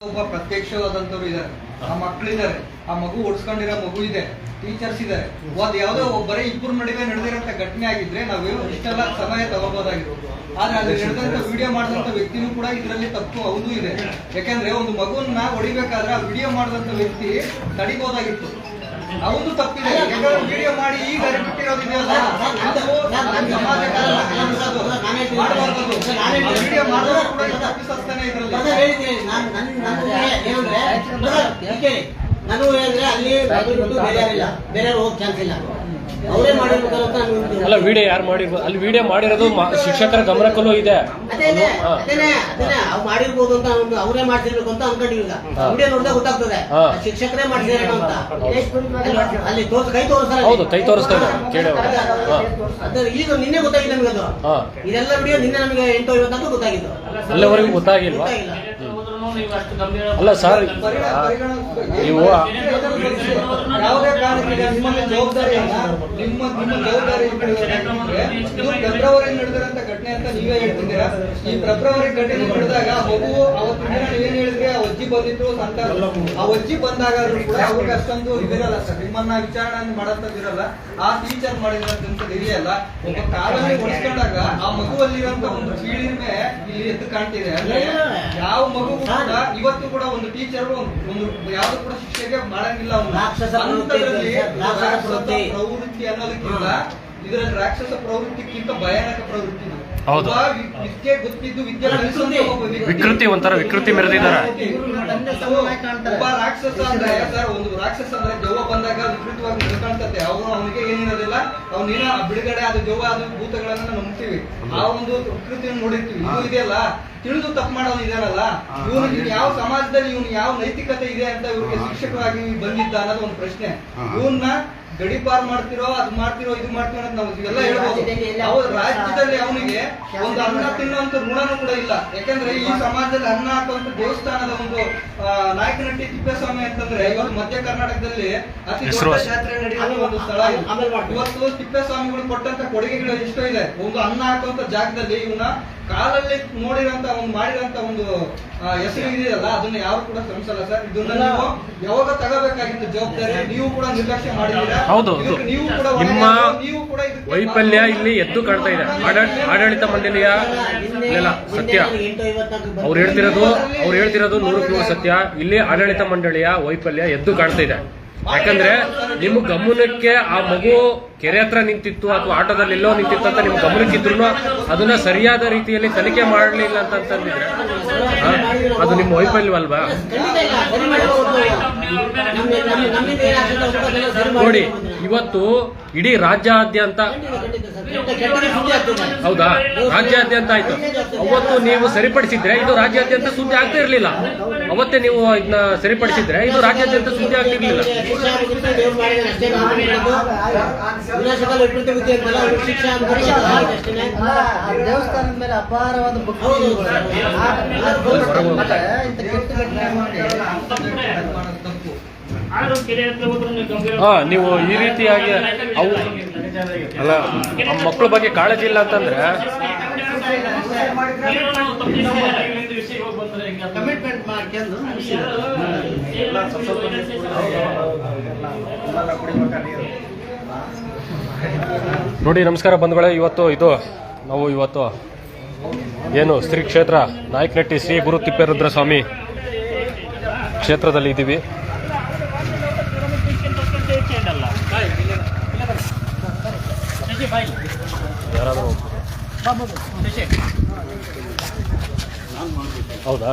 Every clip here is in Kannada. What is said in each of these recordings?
ಒಬ್ಬ ಪ್ರತ್ಯಕ್ಷವಾದಂತವ್ರು ಇದ್ದಾರೆ. ಆ ಮಕ್ಕಳಿದ್ದಾರೆ ಆ ಮಗು ಓಡಿಸ್ಕೊಂಡಿರೋ ಮಗು ಇದೆ. ಟೀಚರ್ಸ್ ಇದ್ದಾರೆ. ಒಂದ್ ಯಾವ್ದೋ ಬರೀ ಇಬ್ಬರು ನಡುವೆ ನಡೆದಿರೋಂಥ ಘಟನೆ ಆಗಿದ್ರೆ ನಾವು ಇಷ್ಟೆಲ್ಲ ಸಮಯ ತಗೋಬಹುದಾಗಿರೋದು ಆದ್ರೆ ಅಲ್ಲಿ ನಡೆದಂತ ವಿಡಿಯೋ ಮಾಡಿದಂತ ವ್ಯಕ್ತಿನೂ ಕೂಡ ಇದರಲ್ಲಿ ತಪ್ಪು ಹೌದು ಇದೆ. ಯಾಕಂದ್ರೆ ಒಂದು ಮಗುವನ್ನ ಹೊಡಿಬೇಕಾದ್ರೆ ಆ ವಿಡಿಯೋ ಮಾಡಿದಂತ ವ್ಯಕ್ತಿ ತಡಿಬಹುದಾಗಿತ್ತು ಅವನು ತಪ್ಪಿದೆ. ವಿಡಿಯೋ ಮಾಡಿ ಈಗ ಬಿಟ್ಟಿರೋದಿದೆಯಲ್ಲ ಅದು ನಮ್ಮ ಸಮಾಜಕ್ಕೆ ಮಾಡಬಾರ್ದು ವಿಡಿಯೋ ಮಾಡಿದ್ರು ಕೂಡ ಇದು ತಪ್ಪಿಸ್ತಾನೆ ಇದ್ರಲ್ಲಿ ಬ್ರದರ್ ಹೇಳಿದ್ದೀನಿ ನಾನು ಹೇಳಿದ್ರೆ ಅಲ್ಲಿ ಬೇರೆ ಬೇರೆ ಯಾರು ಚಾನ್ಸ್ ಇಲ್ಲ. ಅಲ್ಲ ವಿಡಿಯೋ ಯಾರು ಮಾಡಿರ್ಬೋದು ಅಲ್ಲಿ ವಿಡಿಯೋ ಮಾಡಿರೋದು ಶಿಕ್ಷಕರ ಗಮನಕ್ಕೂ ಇದೆ ಮಾಡಿರ್ಬೋದು ಅಂತ ಅವರೇ ಮಾಡ್ತಿರ್ಬೇಕು ಅಂತ ಅನ್ಕೊಂಡಿಲ್ಲ. ವಿಡಿಯೋ ನೋಡಿದ್ರೆ ಗೊತ್ತಾಗ್ತದೆ ಶಿಕ್ಷಕರೇ ಮಾಡ್ತಿದಾರೇನೋ ಅಂತ ಅಲ್ಲಿ- ತೋರ್ಸ್ ಕೈ ತೋರಿಸ್ತಾರೆ ಹೌದು ಕೈ ತೋರಿಸ್ತಾರೆ ಕೇಳಿ ಈಗ ನಿನ್ನೆ ಗೊತ್ತಾಗಿದೆ ನಮಗೆ ಅದು ಇದೆಲ್ಲ ವಿಡಿಯೋ ನಿನ್ನೆ ನಮಗೆ ಎಂಟು ಐವತ್ತಂದು ಗೊತ್ತಾಗಿದ್ದು ಅಲ್ಲಿವರೆಗೂ ಗೊತ್ತಾಗಿಲ್ವಾ ಗೊತ್ತಾಗಿಲ್ಲ ಅಲ್ಲ ಸರ್ ನೀವು ಯಾವುದೇ ಕಾರಣಕ್ಕೆ ಜವಾಬ್ದಾರಿ ಜವಾಬ್ದಾರಿಯನ್ನ ನಿಮ್ಮ ನಿಮ್ಮ ಜವಾಬ್ದಾರಿ ನೀವು ಫೆಬ್ರವರಿ ನಡೆದಿರಂತ ಘಟನೆ ಅಂತ ನೀವೇ ಹೇಳ್ತಿದ್ದೀರಾ? ಈ ಫೆಬ್ರವರಿ ಘಟನೆ ನಡೆದಾಗ ಮಗು ಅವತ್ತಿನ ದಿನ ನೀವೇನ್ ಹೇಳಿದ್ರಿ? ಆ ಅಜ್ಜಿ ಬಂದಿತ್ತು ಅಂತ. ಆ ಅಜ್ಜಿ ಬಂದಾಗ ಕೂಡ ಅವ್ರಿಗೆ ಅಷ್ಟೊಂದು ಇದಿರಲ್ಲ ಸರ್. ನಿಮ್ಮನ್ನ ವಿಚಾರಣೆ ಮಾಡಂತದಿರಲ್ಲ ಆ ಟೀಚರ್ ಮಾಡಿದಂತ ಇದೆಯಲ್ಲ ಒಬ್ಬ ಕಾಲಲ್ಲಿ ಒಡಿಸ್ಕೊಂಡಾಗ ಆ ಮಗುವಲ್ಲಿರುವಂತ ಒಂದು ಕೀಳಿಮೆ ಇಲ್ಲಿ ಎದ್ದು ಕಾಣ್ತಿದೆ. ಅಂದ್ರೆ ಯಾವ ಮಗು ಕೂಡ ಇವತ್ತು ಕೂಡ ಒಂದು ಟೀಚರ್ ಒಂದು ಯಾವ್ದು ಕೂಡ ಶಿಕ್ಷೆಗೆ ಮಾಡಂಗಿಲ್ಲ ಅವ್ನು. ರಾಕ್ಷಸ ಪ್ರವೃತ್ತಿ ರಾಕ್ಷಸ ಪ್ರವೃತ್ತಿ. ಅನ್ನೋದಕ್ಕಿಂತ ಇದರಲ್ಲಿ ರಾಕ್ಷಸ ಪ್ರವೃತ್ತಿಗಿಂತ ಭಯಾನಕ ಪ್ರವೃತ್ತಿ. ಹೌದು. ವಿಕೃತಿ. ಒಂಥರ ವಿಕೃತಿ ಮೆರೆದಿದ್ದಾರೆ. ಒಬ್ಬ ರಾಕ್ಷಸ ಅಂದ್ರೆ ಸರ್ ಒಂದು ರಾಕ್ಷಸ ಅಂದ್ರೆ ದೆವ್ವ ಬಂದಾಗ ವಿಕೃತವಾಗಿ ನಡ್ಕೊಳ್ತದೆ ಅವನು ಅವನಿಗೆ ಏನಿರೋದಿಲ್ಲ ಅವನೇನ ಬಿಡುಗಡೆ ಅದು ದೆವ್ವ ಅದು ಭೂತಗಳನ್ನ ನಾವು ನಂಬ್ತೀವಿ. ಆ ಒಂದು ವಿಕೃತಿಯನ್ನು ನೋಡಿರ್ತೀವಿ. ಇದು ಇದೆಯಲ್ಲ? ತಿಳಿದು ತಪ್ಪು ಮಾಡೋದು ಇದಾರಲ್ಲ? ಇವನು ಯಾವ ಸಮಾಜದಲ್ಲಿ ಇವನು ಯಾವ ನೈತಿಕತೆ ಇದೆ ಅಂತ ಇವ್ರಿಗೆ ಶಿಕ್ಷಕವಾಗಿ ಬಂದಿದ್ದ ಅನ್ನೋದು ಒಂದು ಪ್ರಶ್ನೆ. ಇವನ್ನ ಗಡಿಪಾರ್ ಮಾಡ್ತಿರೋ ಅದ್ ಮಾಡ್ತಿರೋ ಇದು ಮಾಡ್ತಿರೋ ಅಂತ ನಾವು ಇವೆಲ್ಲ ಹೇಳ್ಬೋದು ಅವ್ರ ರಾಜ್ಯದಲ್ಲಿ ಅವನಿಗೆ ಒಂದು ಅನ್ನ ತಿನ್ನುವಂತ ಋಣನೂ ಕೂಡ ಇಲ್ಲ ಯಾಕಂದ್ರೆ ಈ ಸಮಾಜದಲ್ಲಿ ಅನ್ನ ಹಾಕುವಂತ ದೇವಸ್ಥಾನದ ಒಂದು ನಾಯಕನಟ್ಟಿ ತಿಪ್ಪೇಸ್ವಾಮಿ ಅಂತಂದ್ರೆ ಇವತ್ತು ಮಧ್ಯ ಕರ್ನಾಟಕದಲ್ಲಿ ಅತಿ ದೊಡ್ಡ. ಜಾತ್ರೆ ನಡೆಯುವ ಒಂದು ಸ್ಥಳ ಇದು. ಆಮೇಲೆ ಮಾಡ್ತೀನಿ. ಇವತ್ತು ತಿಪ್ಪೇಸ್ವಾಮಿಗಳು ಕೊಟ್ಟಂತ ಕೊಡುಗೆಗಳು ಎಷ್ಟೋ ಇದೆ ಒಂದು ಅನ್ನ ಹಾಕುವಂತ ಜಾಗದಲ್ಲಿ ಇವನ್ನ ಕಾಲಲ್ಲಿ ನೋಡಿರಂತ ಒಂದು ಮಾಡಿರಂತ ಒಂದು ಹೆಸರು ಇದೆಯಲ್ಲ ಅದನ್ನ ಯಾರು ಕೂಡ ಶ್ರಮಿಸಲ್ಲ ಸರ್. ಇದನ್ನ ನೀವು ಯಾವಾಗ ತಗೋಬೇಕಾಗಿತ್ತು ಜವಾಬ್ದಾರಿ ನೀವು ಕೂಡ ನಿರ್ಲಕ್ಷ್ಯ ಮಾಡಿದ್ದೀರಾ? ಹೌದು. ನೀವು ಕೂಡ ನಿಮ್ಮ ನೀವು ಕೂಡ ವೈಫಲ್ಯ ಇಲ್ಲಿ ಎದ್ದು ಕಾಣ್ತಾ ಇದೆ. ಆಡಳಿತ ಆಡಳಿತ ಮಂಡಳಿಯ ಸತ್ಯ. ಅವ್ರು ಹೇಳ್ತಿರೋದು ಅವ್ರು ಹೇಳ್ತಿರೋದು ನೂರಕ್ಕೆ ನೂರು ಸತ್ಯ. ಇಲ್ಲಿ ಆಡಳಿತ ಮಂಡಳಿಯ ವೈಫಲ್ಯ ಎದ್ದು ಕಾಣ್ತಾ ಇದೆ. ಯಾಕಂದ್ರೆ ನಿಮ್ಮ ಗಮನಕ್ಕೆ ಆ ಮಗು ಕೆರೆ ಹತ್ರ ನಿಂತಿತ್ತು ಅಥವಾ ಆಟೋದಲ್ಲಿ ಎಲ್ಲೋ ನಿಂತಿತ್ತು ಅಂತ ನಿಮ್ ಗಮನಕ್ಕಿದ್ರು ಅದನ್ನ ಸರಿಯಾದ ರೀತಿಯಲ್ಲಿ ತನಿಖೆ ಮಾಡಲಿಲ್ಲ ಅಂತ ಅಂತಂದಿದ್ರೆ ಆ, ಅದು ನಿಮ್ಮ ವೈಫಲ್ಯವಲ್ವಾ? ನೋಡಿ ಇವತ್ತು ಇಡೀ ರಾಜ್ಯಾದ್ಯಂತ. ಹೌದಾ ರಾಜ್ಯಾದ್ಯಂತ ಆಯ್ತು ಅವತ್ತು ನೀವು ಸರಿಪಡಿಸಿದ್ರೆ ಇದು ರಾಜ್ಯಾದ್ಯಂತ ಸುದ್ದಿ ಆಗ್ತಾ ಇರ್ಲಿಲ್ಲ ಅವತ್ತೇ ನೀವು ಇದನ್ನ ಸರಿಪಡಿಸಿದ್ರೆ ಇದು ರಾಜ್ಯಾದ್ಯಂತ ಸುದ್ದಿ ಆಗ್ತಿರ್ಲಿಲ್ಲ ಅಪಾರವಾದ ಹಾ ನೀವು ಈ ರೀತಿಯಾಗಿ ಅವು ಅಲ್ಲ ಮಕ್ಕಳ ಬಗ್ಗೆ ಕಾಳಜಿ ಇಲ್ಲ ಅಂತಂದ್ರೆ ಕಮಿಟ್ಮೆಂಟ್ ಮಾಡ್ಕೊಂಡು ನೋಡಿ ನಮಸ್ಕಾರ ಬಂಧುಗಳೇ ಇವತ್ತು ಇದು ನಾವು ಇವತ್ತು ಏನು ಶ್ರೀ ಕ್ಷೇತ್ರ ನಾಯಕನಟ್ಟಿ ಶ್ರೀ ಗುರು ತಿಪ್ಪೇರುದ್ರ ಸ್ವಾಮಿ ಕ್ಷೇತ್ರದಲ್ಲಿ ಇದ್ದೀವಿ. ಹೌದಾ?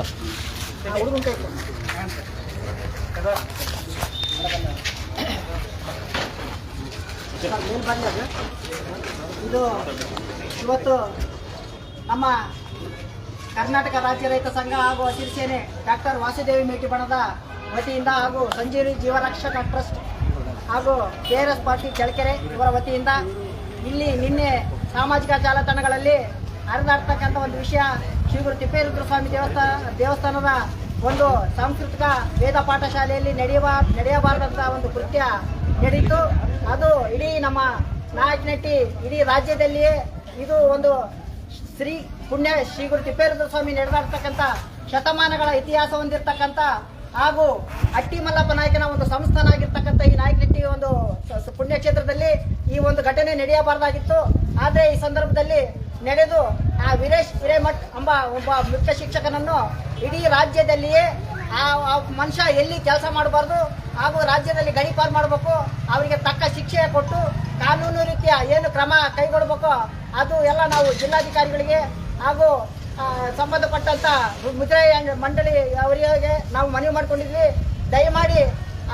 ಇದು ಇವತ್ತು ನಮ್ಮ ಕರ್ನಾಟಕ ರಾಜ್ಯ ರೈತ ಸಂಘ ಹಾಗೂ ಹಸಿರು ಡಾಕ್ಟರ್ ವಾಸುದೇವಿ ಮೇಟಿ ಬಣದ ವತಿಯಿಂದ ಹಾಗೂ ಸಂಜೀವಿ ಜೀವರಕ್ಷಕ ಟ್ರಸ್ಟ್ ಹಾಗೂ K R S party Challakere ಇವರ ವತಿಯಿಂದ ಇಲ್ಲಿ ನಿನ್ನೆ ಸಾಮಾಜಿಕ ಜಾಲತಾಣಗಳಲ್ಲಿ ಹರಿದಾಡ್ತಕ್ಕಂಥ ಒಂದು ವಿಷಯ. ಶ್ರೀ ಗುರು ತಿಪ್ಪೇರುದ್ರ ಸ್ವಾಮಿ ದೇವಸ್ಥಾನ ದೇವಸ್ಥಾನದ ಒಂದು ಸಾಂಸ್ಕೃತಿಕ ವೇದ ಪಾಠಶಾಲೆಯಲ್ಲಿ ನಡೆಯುವ ನಡೆಯಬಾರದಂತಹ ಒಂದು ಕೃತ್ಯ ನಡೆಯಿತು. ಅದು ಇಡೀ ನಮ್ಮ ನಾಯಕನಟ್ಟಿ ಇಡೀ ರಾಜ್ಯದಲ್ಲಿಯೇ ಇದು ಒಂದು ಶ್ರೀ ಪುಣ್ಯ ಶ್ರೀ ಗುರು ತಿಪ್ಪೇರುದ್ರ ಸ್ವಾಮಿ ನಡೆದಾಡ್ತಕ್ಕಂಥ ಶತಮಾನಗಳ ಇತಿಹಾಸ ಹೊಂದಿರತಕ್ಕಂಥ ಹಾಗೂ ಅಟ್ಟಿ ಮಲ್ಲಪ್ಪ ನಾಯಕನ ಒಂದು ಸಂಸ್ಥಾನ ಆಗಿರ್ತಕ್ಕಂಥ ಈ ನಾಯಕನಟ್ಟಿ ಒಂದು ಪುಣ್ಯಕ್ಷೇತ್ರದಲ್ಲಿ ಈ ಒಂದು ಘಟನೆ ನಡೆಯಬಾರದಾಗಿತ್ತು. ಆದರೆ ಈ ಸಂದರ್ಭದಲ್ಲಿ ನಡೆದು ಆ ವೀರೇಶ್ ಹಿರೇಮಠ್ ಎಂಬ ಒಬ್ಬ ಮುಖ್ಯ ಶಿಕ್ಷಕನನ್ನು ಇಡೀ ರಾಜ್ಯದಲ್ಲಿಯೇ ಆ ಮನುಷ್ಯ ಎಲ್ಲಿ ಕೆಲಸ ಮಾಡಬಾರ್ದು ಹಾಗೂ ರಾಜ್ಯದಲ್ಲಿ ಗಡಿಪಾರು ಮಾಡಬೇಕು, ಅವರಿಗೆ ತಕ್ಕ ಶಿಕ್ಷೆ ಕೊಟ್ಟು ಕಾನೂನು ರೀತಿಯ ಏನು ಕ್ರಮ ಕೈಗೊಳ್ಳಬೇಕು ಅದು ಎಲ್ಲ ನಾವು ಜಿಲ್ಲಾಧಿಕಾರಿಗಳಿಗೆ ಹಾಗೂ ಸಂಬಂಧಪಟ್ಟಂತ ಮುದ್ರಾಯ ಮಂಡಳಿ ಅವರಿಗೆ ನಾವು ಮನವಿ ಮಾಡ್ಕೊಂಡಿದ್ವಿ. ದಯಮಾಡಿ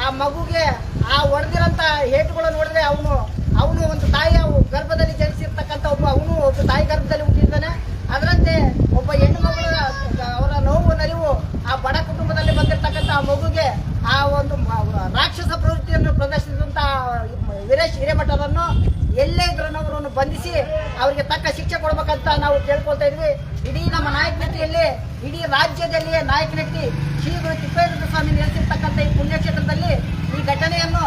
ಆ ಮಗುಗೆ ಆ ಹೊಡೆದಿರಂತ ಏಟುಗಳು ನೋಡಿದ್ರೆ ಅವನು ಅವನು ಒಂದು ತಾಯಿಯ ಗರ್ಭದಲ್ಲಿ ಜನಿಸಿರ್ತಕ್ಕಂಥ ಒಬ್ಬ, ಅವನು ಒಬ್ಬ ತಾಯಿ ಗರ್ಭದಲ್ಲಿ ಹುಟ್ಟಿದ್ದಾನೆ. ಅದರಂತೆ ಒಬ್ಬ ಹೆಣ್ಣು ಮಗಳ, ಅವರ ನೋವು ನರಿವು ಆ ಬಡ ಕುಟುಂಬದಲ್ಲಿ ಬಂದಿರತಕ್ಕಂಥ ಆ ಮಗುಗೆ ಆ ಒಂದು ರಾಕ್ಷಸ ಪ್ರವೃತ್ತಿಯನ್ನು ಪ್ರದರ್ಶಿಸಿದಂಥ ವೀರೇಶ್ ಹಿರೇಮಠರನ್ನು ಎಲ್ಲೇ ಇದ್ರೂ ಅವರನ್ನು ಬಂಧಿಸಿ ಅವರಿಗೆ ತಕ್ಕ ಶಿಕ್ಷೆ ಕೊಡಬೇಕಂತ ನಾವು ಕೇಳ್ಕೊಳ್ತಾ ಇದ್ವಿ. ಇಡೀ ನಮ್ಮ ನಾಯಕನಟ್ಟಿಯಲ್ಲಿ ಇಡೀ ರಾಜ್ಯದಲ್ಲಿಯೇ ನಾಯಕನಟ್ಟಿ ಶ್ರೀ ಗುರು ತಿಪ್ಪೇಂದ್ರ ಸ್ವಾಮಿ ನೆಲೆಸಿರ್ತಕ್ಕಂಥ ಈ ಪುಣ್ಯಕ್ಷೇತ್ರದಲ್ಲಿ ಈ ಘಟನೆಯನ್ನು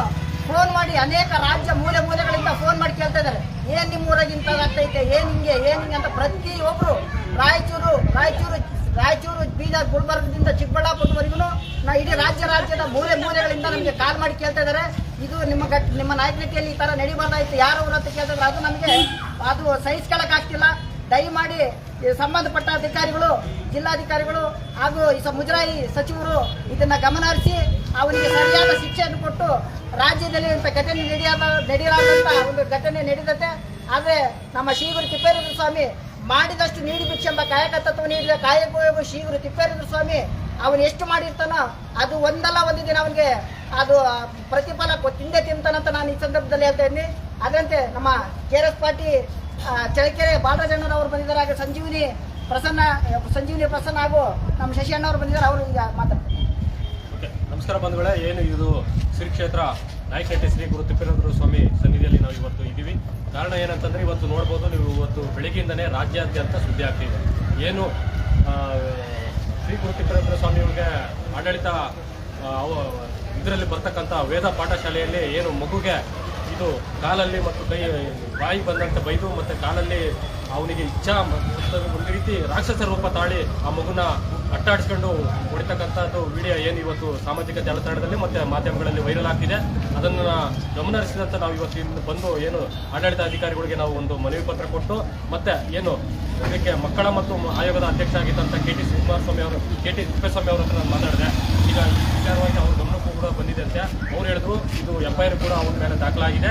ಫೋನ್ ಮಾಡಿ ಅನೇಕ ರಾಜ್ಯ ಮೂಲೆ ಮೂಲೆಗಳಿಂದ ಫೋನ್ ಮಾಡಿ ಕೇಳ್ತಾ ಇದ್ದಾರೆ. ಏನ್ ನಿಮ್ಮ ಊರಾಗ ಇಂಥದ್ದಾಗ್ತೈತೆ ಏನ್ ಹಿಂಗೆ ಏನ್ ಹಿಂಗೆ ಅಂತ ಪ್ರತಿಯೊಬ್ರು ರಾಯಚೂರು ರಾಯಚೂರು ರಾಯಚೂರು, ಬೀದರ್, ಗುಲ್ಬರ್ಗದಿಂದ ಚಿಕ್ಕಬಳ್ಳಾಪುರದವರೆಗೂ ನಾ ಇಡೀ ರಾಜ್ಯ ರಾಜ್ಯದ ಮೂಲೆ ಮೂಲೆಗಳಿಂದ ನಮಗೆ ಕಾಲ್ ಮಾಡಿ ಕೇಳ್ತಾ ಇದ್ದಾರೆ. ಇದು ನಿಮ್ಮ ನಿಮ್ಮ ನಾಯಕನಟ್ಟಿಯಲ್ಲಿ ಈ ಥರ ನಡಿಬಾರ್ದಾಯ್ತು. ಯಾರು ಅವ್ರ ಅಂತ ಕೇಳ್ತಾರೆ ಅದು ನಮಗೆ ಅದು ಸಹಿಸ್ಕೊಳ್ಳೋಕ್ಕಾಗ್ತಿಲ್ಲ ದಯಮಾಡಿ ಸಂಬಂಧಪಟ್ಟ ಅಧಿಕಾರಿಗಳು, ಜಿಲ್ಲಾಧಿಕಾರಿಗಳು ಹಾಗೂ ಈ ಮುಜರಾಯಿ ಸಚಿವರು ಇದನ್ನ ಗಮನ ಹರಿಸಿ ಅವನಿಗೆ ಸರಿಯಾದ ಶಿಕ್ಷೆಯನ್ನು ಕೊಟ್ಟು ರಾಜ್ಯದಲ್ಲಿ ಇಂಥ ಘಟನೆ ನಡೆಯಾದ ನಡೆಯಲಾದಂಥ ಒಂದು ಘಟನೆ ನಡೆದತೆ ಆದರೆ ನಮ್ಮ ಶ್ರೀಗುರು ತಿಪ್ಪೇರುದ್ರ ಸ್ವಾಮಿ ಮಾಡಿದಷ್ಟು ನೀಡಿ ಬಿಚ್ಚ ಎಂಬ ಕಾಯಕ ತತ್ವ ನೀಡಿದ ಕಾಯಕ ಶ್ರೀಗುರು ತಿಪ್ಪೇರುದ್ರ ಸ್ವಾಮಿ. ಅವನು ಎಷ್ಟು ಮಾಡಿರ್ತಾನೋ ಅದು ಒಂದಲ್ಲ ಒಂದು ದಿನ ಅವನಿಗೆ ಅದು ಪ್ರತಿಫಲ ತಿಂದೆ ತಿಂತಾನಂತ ನಾನು ಈ ಸಂದರ್ಭದಲ್ಲಿ ಹೇಳ್ತಾ ಇದ್ದೀನಿ. ಅದರಂತೆ ನಮ್ಮ K R S party Challakere ಬಾಲರಾಜಣ್ಣನವರು ಬಂದಿದ್ದಾರೆ. ಹಾಗೆ ಸಂಜೀವಿನಿ ಪ್ರಸನ್ನ ಸಂಜೀವಿನಿ ಪ್ರಸನ್ನ ಹಾಗೂ ನಮ್ಮ ಶಶಿ ಅಣ್ಣವರು ಬಂದಿದ್ದಾರೆ. ಅವರು ಈಗ ಮಾತಾಡ್ತಾರೆ. ನಮಸ್ಕಾರ ಬಂಧುಗಳೇ. ಏನು ಇದು ಶ್ರೀ ಕ್ಷೇತ್ರ ನಾಯಕನಟ್ಟಿ ಶ್ರೀ ಗುರು ತಿಪ್ಪೇಂದ್ರ ಸ್ವಾಮಿ ಸನ್ನಿಧಿಯಲ್ಲಿ ನಾವು ಇವತ್ತು ಇದ್ದೀವಿ. ಕಾರಣ ಏನಂತಂದ್ರೆ ಇವತ್ತು ನೋಡ್ಬೋದು, ನೀವು ಇವತ್ತು ಬೆಳಗ್ಗೆಯಿಂದನೇ ರಾಜ್ಯಾದ್ಯಂತ ಸುದ್ದಿ ಆಗ್ತಿದೆ ಏನು ಶ್ರೀ ಗುರು ಸ್ವಾಮಿ ಸ್ವಾಮಿಯವ್ರಿಗೆ ಆಡಳಿತ ಇದರಲ್ಲಿ ಬರ್ತಕ್ಕಂಥ ವೇದ ಪಾಠಶಾಲೆಯಲ್ಲಿ ಏನು ಮಗುಗೆ ಇದು ಕಾಲಲ್ಲಿ ಮತ್ತು ಕೈ, ಬಾಯಿ ಬಂದಂತೆ ಬೈದು ಮತ್ತು ಕಾಲಲ್ಲಿ ಅವನಿಗೆ ಇಚ್ಛಾ ಒಂದು ರೀತಿ ರಾಕ್ಷಸ ರೂಪ ತಾಳಿ ಆ ಮಗುನ ಅಟ್ಟಾಡಿಸ್ಕೊಂಡು ಹೊಡಿತಕ್ಕಂಥದ್ದು ವಿಡಿಯೋ ಏನು ಇವತ್ತು ಸಾಮಾಜಿಕ ಜಾಲತಾಣದಲ್ಲಿ ಮತ್ತು ಮಾಧ್ಯಮಗಳಲ್ಲಿ ವೈರಲ್ ಆಗ್ತಿದೆ. ಅದನ್ನು ಗಮನಹರಿಸಿದಂಥ ನಾವು ಇವತ್ತು ಬಂದು ಏನು ಆಡಳಿತ ಅಧಿಕಾರಿಗಳಿಗೆ ನಾವು ಒಂದು ಮನವಿ ಪತ್ರ ಕೊಟ್ಟು ಮತ್ತು ಏನು ಇದಕ್ಕೆ ಮಕ್ಕಳ ಮತ್ತು ಆಯೋಗದ ಅಧ್ಯಕ್ಷ ಆಗಿದ್ದಂಥ ಕೆ ಟಿ ಕುಮಾರಸ್ವಾಮಿ ಅವರು, ಕೆ ಟಿ ತಿಪ್ಪೇಸ್ವಾಮಿ ಅವರ ಹತ್ರ ಮಾತಾಡಿದೆ. ಈಗ ವಿಚಾರವಾಗಿ ಅವ್ರ ಗಮನಕ್ಕೂ ಕೂಡ ಬಂದಿದೆ ಅಂತೆ ಅವ್ರು ಹೇಳಿದ್ರು. ಇದು ಎಫ್ ಐ ಕೂಡ ಅವ್ರ ಮೇಲೆ ದಾಖಲಾಗಿದೆ.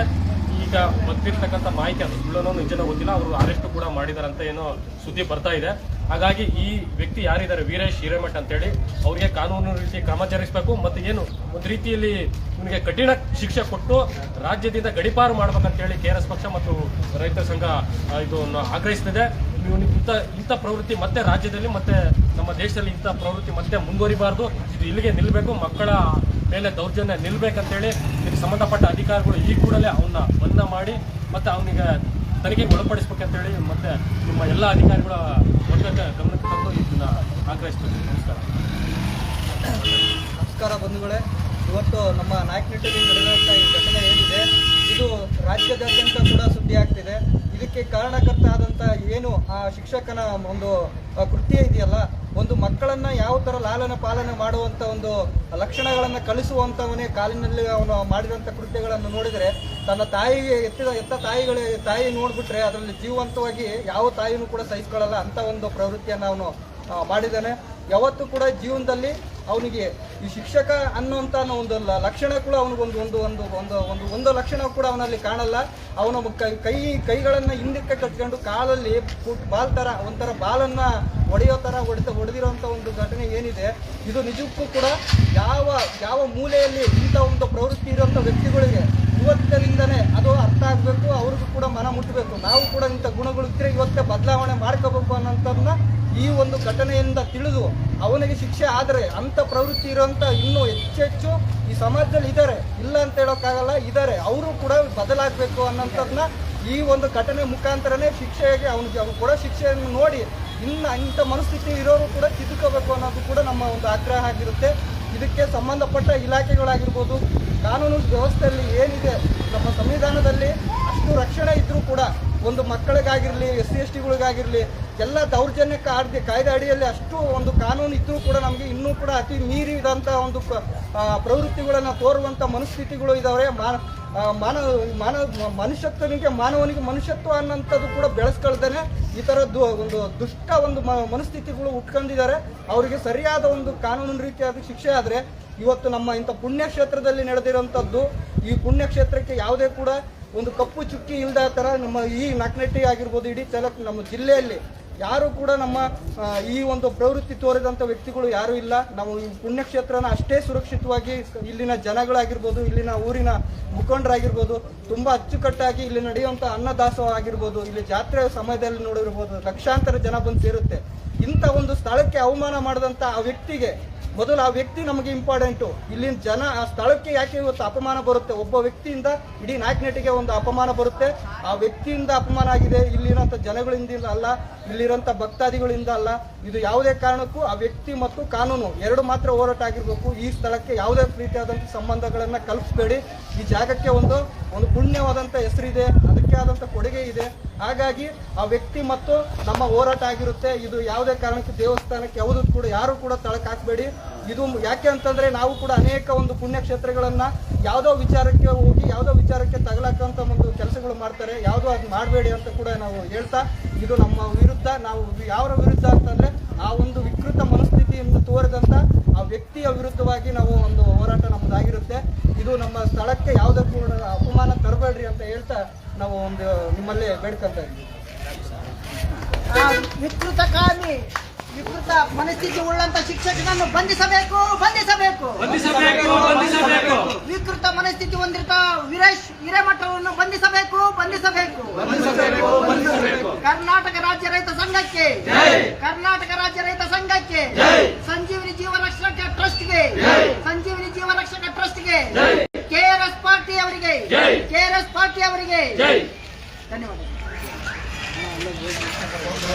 ಈಗ ಬರ್ತಿರ್ತಕ್ಕಂಥ ಮಾಹಿತಿ ಅದು ಸುಳ್ಳನೋ ನಿಜನೋ ಗೊತ್ತಿಲ್ಲ. ಅವರು ಅರೆಸ್ಟ್ ಕೂಡ ಮಾಡಿದಾರಂತ ಏನೋ ಸುದ್ದಿ ಬರ್ತಾ ಇದೆ. ಹಾಗಾಗಿ ಈ ವ್ಯಕ್ತಿ ಯಾರಿದ್ದಾರೆ? ವೀರೇಶ್ ಹಿರೇಮಠ್ ಅಂತೇಳಿ. ಅವರಿಗೆ ಕಾನೂನು ರೀತಿ ಕ್ರಮ ಜರುಗಿಸಬೇಕು ಮತ್ತು ಏನು ಒಂದು ರೀತಿಯಲ್ಲಿ ನಿಮಗೆ ಕಠಿಣ ಶಿಕ್ಷೆ ಕೊಟ್ಟು ರಾಜ್ಯದಿಂದ ಗಡಿಪಾರು ಮಾಡ್ಬೇಕಂತೇಳಿ ಕೆ ಆರ್ ಎಸ್ ಪಕ್ಷ ಮತ್ತು ರೈತರ ಸಂಘ ಇದನ್ನು ಆಗ್ರಹಿಸ್ತಿದೆ. ನೀವು ಇಂಥ ಇಂಥ ಪ್ರವೃತ್ತಿ ಮತ್ತೆ ರಾಜ್ಯದಲ್ಲಿ ಮತ್ತೆ ನಮ್ಮ ದೇಶದಲ್ಲಿ ಇಂಥ ಪ್ರವೃತ್ತಿ ಮತ್ತೆ ಮುಂದುವರಿಬಾರ್ದು. ಇದು ಇಲ್ಲಿಗೆ ನಿಲ್ಲಬೇಕು ಮಕ್ಕಳ ಮೇಲೆ ದೌರ್ಜನ್ಯ ನಿಲ್ಬೇಕಂತೇಳಿ ಇದಕ್ಕೆ ಸಂಬಂಧಪಟ್ಟ ಅಧಿಕಾರಿಗಳು ಈ ಕೂಡಲೇ ಅವನ್ನ ಬಂಧ ಮಾಡಿ ಮತ್ತೆ ಅವನಿಗೆ ತನಿಖೆಗೆ ಒಳಪಡಿಸ್ಬೇಕಂತೇಳಿ ಮತ್ತೆ ನಿಮ್ಮ ಎಲ್ಲ ಅಧಿಕಾರಿಗಳ ನಮಸ್ಕಾರ. ನಮಸ್ಕಾರ ಬಂಧುಗಳೇ. ಇವತ್ತು ನಮ್ಮ ನಾಯಕನಹಟ್ಟಿಯಲ್ಲಿ ನಡೆದಂಥ ಈ ಘಟನೆ ಏನಿದೆ, ಇದು ರಾಜ್ಯದಾದ್ಯಂತ ಕೂಡ ಸುದ್ದಿ ಆಗ್ತಿದೆ ಇದಕ್ಕೆ ಕಾರಣಕರ್ತ ಆದಂತ ಏನು ಆ ಶಿಕ್ಷಕನ ಒಂದು ಕೃತ್ಯ ಇದೆಯಲ್ಲ ಒಂದು ಮಕ್ಕಳನ್ನ ಯಾವ ತರ ಲಾಲನ ಪಾಲನೆ ಮಾಡುವಂತ ಒಂದು ಲಕ್ಷಣಗಳನ್ನು ಕಲಿಸುವಂತವನೇ ಕಾಲಿನಲ್ಲಿ ಅವನು ಮಾಡಿದಂತ ಕೃತ್ಯಗಳನ್ನು ನೋಡಿದರೆ ತನ್ನ ತಾಯಿಗೆ ಎತ್ತಿದ, ಎತ್ತ ತಾಯಿಗಳ ತಾಯಿ ನೋಡ್ಬಿಟ್ರೆ ಅದರಲ್ಲಿ ಜೀವಂತವಾಗಿ ಯಾವ ತಾಯಿನೂ ಕೂಡ ಸಹಿಸ್ಕೊಳ್ಳಲ್ಲ ಅಂತ ಒಂದು ಪ್ರವೃತ್ತಿಯನ್ನು ಅವನು ಮಾಡಿದ್ದಾನೆ. ಯಾವತ್ತೂ ಕೂಡ ಜೀವನದಲ್ಲಿ ಅವನಿಗೆ ಈ ಶಿಕ್ಷಕ ಅನ್ನುವಂಥ ಒಂದು ಲಕ್ಷಣ ಕೂಡ ಅವನಿಗೊಂದು ಒಂದು ಒಂದು ಒಂದು ಒಂದು ಒಂದು ಲಕ್ಷಣ ಕೂಡ ಅವನಲ್ಲಿ ಕಾಣಲ್ಲ. ಅವನ ಕೈ ಕೈ, ಕೈಗಳನ್ನು ಹಿಂದಕ್ಕೆ ಕಟ್ಕೊಂಡು ಕಾಲಲ್ಲಿ ಬಾಲ್ ಥರ ಒಂಥರ ಬಾಲನ್ನ ಹೊಡೆಯೋ ಥರ ಹೊಡೆದಿರೋಂಥ ಒಂದು ಘಟನೆ ಏನಿದೆ, ಇದು ನಿಜಕ್ಕೂ ಕೂಡ ಯಾವ ಯಾವ ಮೂಲೆಯಲ್ಲಿ ಇಂಥ ಒಂದು ಪ್ರವೃತ್ತಿ ಇರುವಂಥ ವ್ಯಕ್ತಿಗಳಿಗೆ ಇವತ್ತಿನಿಂದನೇ ಅದು ಅರ್ಥ ಆಗಬೇಕು, ಅವ್ರಿಗೂ ಕೂಡ ಮನ ಮುಟ್ಟಬೇಕು ನಾವು ಕೂಡ ಇಂಥ ಗುಣಗಳು ಇದ್ರೆ ಇವತ್ತೇ ಬದಲಾವಣೆ ಮಾಡ್ಕೋಬೇಕು ಅನ್ನೋಂಥದ್ದನ್ನ ಈ ಒಂದು ಘಟನೆಯಿಂದ ತಿಳಿದು ಅವನಿಗೆ ಶಿಕ್ಷೆ ಆದರೆ ಅಂಥ ಪ್ರವೃತ್ತಿ ಇರೋಂಥ ಇನ್ನೂ ಹೆಚ್ಚೆಚ್ಚು ಈ ಸಮಾಜದಲ್ಲಿ ಇದ್ದಾರೆ ಇಲ್ಲ ಅಂತ ಹೇಳೋಕ್ಕಾಗಲ್ಲ ಇದ್ದಾರೆ ಅವರು ಕೂಡ ಬದಲಾಗಬೇಕು ಅನ್ನೋಂಥದ್ದನ್ನ ಈ ಒಂದು ಘಟನೆ ಮುಖಾಂತರನೇ ಶಿಕ್ಷೆಗೆ ಅವನಿಗೆ ಅವ್ನು ಕೂಡ ಶಿಕ್ಷೆಯನ್ನು ನೋಡಿ ಇನ್ನು ಇಂಥ ಮನಸ್ಥಿತಿ ಇರೋರು ಕೂಡ ತಿದ್ದುಕೋಬೇಕು ಅನ್ನೋದು ಕೂಡ ನಮ್ಮ ಒಂದು ಆಗ್ರಹ ಆಗಿರುತ್ತೆ. ಇದಕ್ಕೆ ಸಂಬಂಧಪಟ್ಟ ಇಲಾಖೆಗಳಾಗಿರ್ಬೋದು, ಕಾನೂನು ವ್ಯವಸ್ಥೆಯಲ್ಲಿ ಏನಿದೆ, ನಮ್ಮ ಸಂವಿಧಾನದಲ್ಲಿ ಅಷ್ಟು ರಕ್ಷಣೆ ಇದ್ದರೂ ಕೂಡ ಒಂದು ಮಕ್ಕಳಿಗಾಗಿರಲಿ, ಎಸ್ ಸಿ, ಎಸ್ ಟಿಗಳಿಗಾಗಿರಲಿ ಎಲ್ಲ ದೌರ್ಜನ್ಯ ಕಾಯ್ದೆ ಕಾಯ್ದೆ ಅಡಿಯಲ್ಲಿ ಅಷ್ಟು ಒಂದು ಕಾನೂನು ಇದ್ರೂ ಕೂಡ ನಮಗೆ ಇನ್ನೂ ಕೂಡ ಅತಿ ಮೀರಿದಂಥ ಒಂದು ಪ್ರವೃತ್ತಿಗಳನ್ನು ತೋರುವಂಥ ಮನಸ್ಥಿತಿಗಳು ಇದ್ದಾವೆ ಮಾನ ಮಾನವ ಮಾನವ ಮನುಷ್ಯತ್ವನಿಗೆ ಮಾನವನಿಗೆ ಮನುಷ್ಯತ್ವ ಅನ್ನೋಂಥದ್ದು ಕೂಡ ಬೆಳೆಸ್ಕೊಳ್ದೇನೆ ಈ ಥರದ್ದು ಒಂದು ದುಷ್ಟ ಒಂದು ಮನಸ್ಥಿತಿಗಳು ಉಟ್ಕೊಂಡಿದ್ದಾರೆ. ಅವರಿಗೆ ಸರಿಯಾದ ಒಂದು ಕಾನೂನು ರೀತಿಯಾದ ಶಿಕ್ಷೆ ಆದರೆ ಇವತ್ತು ನಮ್ಮ ಇಂಥ ಪುಣ್ಯಕ್ಷೇತ್ರದಲ್ಲಿ ನಡೆದಿರುವಂಥದ್ದು ಈ ಪುಣ್ಯಕ್ಷೇತ್ರಕ್ಕೆ ಯಾವುದೇ ಕೂಡ ಒಂದು ಕಪ್ಪು ಚುಕ್ಕಿ ಇಲ್ಲದ ಥರ ನಮ್ಮ ಈ ನಕ್ನೆಟ್ಟಿ ಆಗಿರ್ಬೋದು ಇಡೀ ತಾಲೂಕು ನಮ್ಮ ಜಿಲ್ಲೆಯಲ್ಲಿ ಯಾರು ಕೂಡ ನಮ್ಮ ಈ ಒಂದು ಪ್ರವೃತ್ತಿ ತೋರಿದಂಥ ವ್ಯಕ್ತಿಗಳು ಯಾರೂ ಇಲ್ಲ. ನಾವು ಈ ಪುಣ್ಯಕ್ಷೇತ್ರನ ಅಷ್ಟೇ ಸುರಕ್ಷಿತವಾಗಿ ಇಲ್ಲಿನ ಜನಗಳಾಗಿರ್ಬೋದು, ಇಲ್ಲಿನ ಊರಿನ ಮುಖಂಡರಾಗಿರ್ಬೋದು, ತುಂಬ ಅಚ್ಚುಕಟ್ಟಾಗಿ ಇಲ್ಲಿ ನಡೆಯುವಂಥ ಅನ್ನದಾಸೋಹ ಆಗಿರ್ಬೋದು, ಇಲ್ಲಿ ಜಾತ್ರೆ ಸಮಯದಲ್ಲಿ ನೋಡಿರ್ಬೋದು, ಲಕ್ಷಾಂತರ ಜನ ಬಂದು ಸೇರುತ್ತೆ. ಇಂಥ ಒಂದು ಸ್ಥಳಕ್ಕೆ ಅವಮಾನ ಮಾಡಿದಂಥ ಆ ವ್ಯಕ್ತಿಗೆ ಮೊದಲು ಆ ವ್ಯಕ್ತಿ ನಮಗೆ ಇಂಪಾರ್ಟೆಂಟು ಇಲ್ಲಿನ ಜನ, ಆ ಸ್ಥಳಕ್ಕೆ ಯಾಕೆ ಇವತ್ತು ಅಪಮಾನ ಬರುತ್ತೆ? ಒಬ್ಬ ವ್ಯಕ್ತಿಯಿಂದ ಇಡೀ ನಾಯಕನಟಿಗೆ ಒಂದು ಅಪಮಾನ ಬರುತ್ತೆ. ಆ ವ್ಯಕ್ತಿಯಿಂದ ಅಪಮಾನ ಆಗಿದೆ. ಇಲ್ಲಿರೋಂಥ ಜನಗಳಿಂದ ಅಲ್ಲ ಇಲ್ಲಿರೋಂಥ ಭಕ್ತಾದಿಗಳಿಂದ ಅಲ್ಲ, ಇದು ಯಾವುದೇ ಕಾರಣಕ್ಕೂ ಆ ವ್ಯಕ್ತಿ ಮತ್ತು ಕಾನೂನು ಎರಡು ಮಾತ್ರ ಹೋರಾಟ ಆಗಿರಬೇಕು. ಈ ಸ್ಥಳಕ್ಕೆ ಯಾವುದೇ ರೀತಿಯಾದಂಥ ಸಂಬಂಧಗಳನ್ನು ಕಲ್ಪಿಸಬೇಡಿ. ಈ ಜಾಗಕ್ಕೆ ಒಂದು ಒಂದು ಪುಣ್ಯವಾದಂಥ ಹೆಸರಿದೆ. ಅದಕ್ಕೆ ಆದಂಥ ಕೊಡುಗೆ ಇದೆ. ಹಾಗಾಗಿ ಆ ವ್ಯಕ್ತಿ ಮತ್ತು ನಮ್ಮ ಹೋರಾಟ ಆಗಿರುತ್ತೆ. ಇದು ಯಾವುದೇ ಕಾರಣಕ್ಕೆ ದೇವಸ್ಥಾನಕ್ಕೆ ಯಾವುದು ಕೂಡ ಯಾರು ಕೂಡ ತಳಕ್ ಹಾಕಬೇಡಿ ಇದು ಯಾಕೆ ಅಂತಂದ್ರೆ ನಾವು ಕೂಡ ಅನೇಕ ಒಂದು ಪುಣ್ಯಕ್ಷೇತ್ರಗಳನ್ನ ಯಾವುದೋ ವಿಚಾರಕ್ಕೆ ಹೋಗಿ, ಯಾವುದೋ ವಿಚಾರಕ್ಕೆ ತಗಲಾಕಂತ ಒಂದು ಕೆಲಸಗಳು ಮಾಡ್ತಾರೆ. ಯಾವುದೋ ಅದು ಮಾಡಬೇಡಿ ಅಂತ ಕೂಡ ನಾವು ಹೇಳ್ತಾ, ಇದು ನಮ್ಮ ವಿರುದ್ಧ, ನಾವು ಯಾವ ವಿರುದ್ಧ ಅಂತಂದ್ರೆ ಆ ಒಂದು ವಿಕೃತ ಮನಸ್ಥಿತಿಯಿಂದ ತೋರಿದಂತ ಆ ವ್ಯಕ್ತಿಯ ವಿರುದ್ಧವಾಗಿ ನಾವು ಒಂದು ಹೋರಾಟ ನಮ್ಮದಾಗಿರುತ್ತೆ ಇದು ನಮ್ಮ ಸ್ಥಳಕ್ಕೆ ಯಾವುದೇ ತರಬೇಡ್ರಿ ಅಂತ ಹೇಳ್ತಾ ನಾವು ಒಂದು ನಿಮ್ಮಲ್ಲಿ ಇದ್ದೀವಿ. ಆ ವಿಕೃತ ಕಾಮಿ ವಿಕೃತ ಮನಸ್ಥಿತಿ ಉಳ್ಳಂತ ಶಿಕ್ಷಕನನ್ನು ಬಂಧಿಸಬೇಕು ಬಂಧಿಸಬೇಕು. ವಿಕೃತ ಮನಸ್ಥಿತಿ ಹೊಂದಿರ್ತ ವೀರೇಶ್ ಹಿರೇಮಠವನ್ನು ಬಂಧಿಸಬೇಕು ಬಂಧಿಸಬೇಕು. ಕರ್ನಾಟಕ ರಾಜ್ಯ ರೈತ ಸಂಘಕ್ಕೆ ಕರ್ನಾಟಕ ರಾಜ್ಯ ರೈತ ಸಂಘಕ್ಕೆ ಸಂಜೀವಿನಿ ಜೀವ ರಕ್ಷಕ ಟ್ರಸ್ಟ್ಗೆ ಸಂಜೀವಿನಿ ಜೀವ ರಕ್ಷಕ ಟ್ರಸ್ಟ್ಗೆ ಕೆಆರ್ಎಸ್ ಪಾರ್ಟಿ ಅವರಿಗೆ ಕೆಆರ್ಎಸ್ ಪಾರ್ಟಿ ಅವರಿಗೆ ಧನ್ಯವಾದ